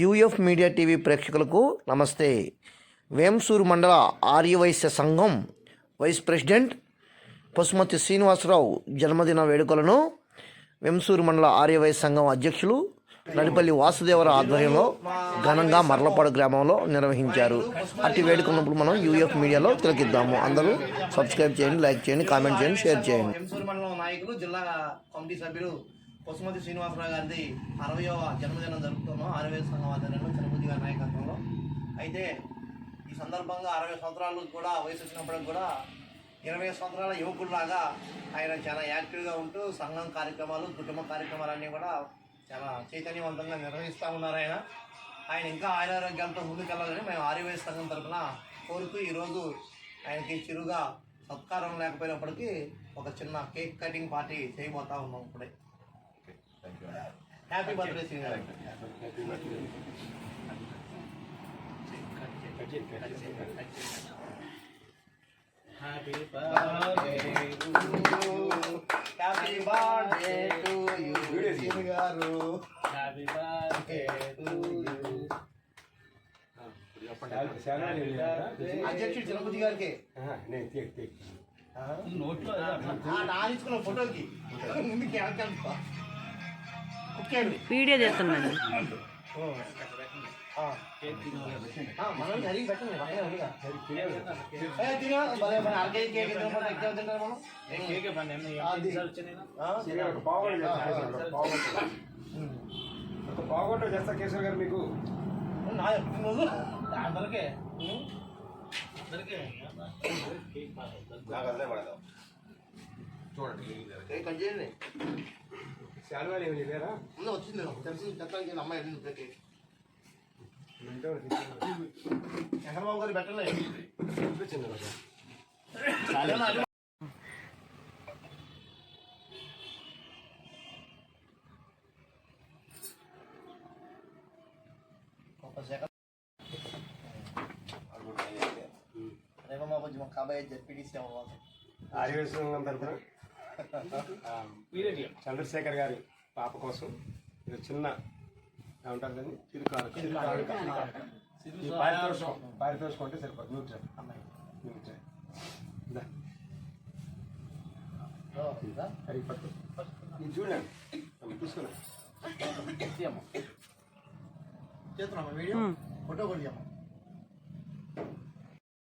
UF media TV ప్రేక్షకులకు నమస్తే. వేంసూరు మండల ఆర్యవైశ్య సంఘం వైస్ ప్రెసిడెంట్ పశుమతి శ్రీనివాసరావు జన్మదిన వేడుకలను వెంసూరు మండల ఆర్యవైశ్య సంఘం అధ్యక్షులు నడిపల్లి వాసుదేవర ఆధ్వర్యంలో ఘనంగా మర్లపాడు గ్రామంలో నిర్వహించారు. అట్టి వేడుకున్నప్పుడు మనం యూఎఫ్ మీడియాలో తిలకిద్దాము. అందరూ సబ్స్క్రైబ్ చేయండి లైక్ చేయండి కామెంట్ చేయండి షేర్ చేయండి. మండలం నాయకులు జిల్లా కమిటీ సభ్యులు పశుమతి శ్రీనివాసరావు గారిది అరవయవ జన్మదినం జరుపుతున్నాం. అరవై సంఘం ఆధ్వర్యంలో చంద్రమూర్తి గారి నాయకత్వంలో. అయితే ఈ సందర్భంగా అరవై సంవత్సరాలు కూడా వయసు వచ్చినప్పటికి కూడా ఇరవై సంవత్సరాల యువకుడిలాగా ఆయన చాలా యాక్టివ్గా ఉంటూ సంఘం కార్యక్రమాలు కుటుంబ కార్యక్రమాలన్నీ కూడా చాలా చైతన్యవంతంగా నిర్వహిస్తూ ఉన్నారు ఆయన. ఆయన ఇంకా ఆయురారోగ్యాలతో ముందుకెళ్ళాలని మేము ఆర్యవై సంఘం తరఫున కోరుతూ ఈరోజు ఆయనకి చిరుగా సత్కారం లేకపోయినప్పటికీ ఒక చిన్న కేక్ కటింగ్ పార్టీ చేయబోతా ఉన్నాం ఇప్పుడే. హ్యాపీ బర్త్డే శ్రీ గారు happy birthday happy birthday to you Sri గారు హ్యాపీ బర్త్డే టు అధ్యక్షుడు తిరుపతి గారికి. నా తీసుకున్న ఫోటోకి. ముందుకి వెనకాల కుక్కేయండి వీడియో చేస్తున్నాను మనం జరిగి పెట్టండి పక్కనే ఉందిగా ఏ, తిను. భలే భలే అర కేజీ కేక్ తినకపోతే ఎక్కువ తింటారు మనం అది. ఆ? బాగుంటుంది చేస్తా కేశవ్ గారు మీకు నా రోజు అందరికీ అందరికీ కేక్ కట్ చేయండి శాలువాలు ఏమి లేరా వచ్చింది తెలిసి చెప్పడానికి అమ్మాయి వెళ్ళింది ఇప్పటికి. చంద్రబాబు గారు ఒక సెకండ్. రేపు మా కొంచెం కాబోయే జెడ్పీటీసీ అవ్వాలి ఆదివేశం తరఫున చంద్రశేఖర్ గారి పాప కోసం ఇది చిన్న ఏమంటారు ఈ పారితోషికం. పారితోషికం అంటే సరిపోతుంది నూరు చేయండి. నూరు చేయండి. దా. అది పట్టు. ఇది చూడండి. చేస్తున్నామా వీడియో. ఫోటో కొట్టి అమ్మా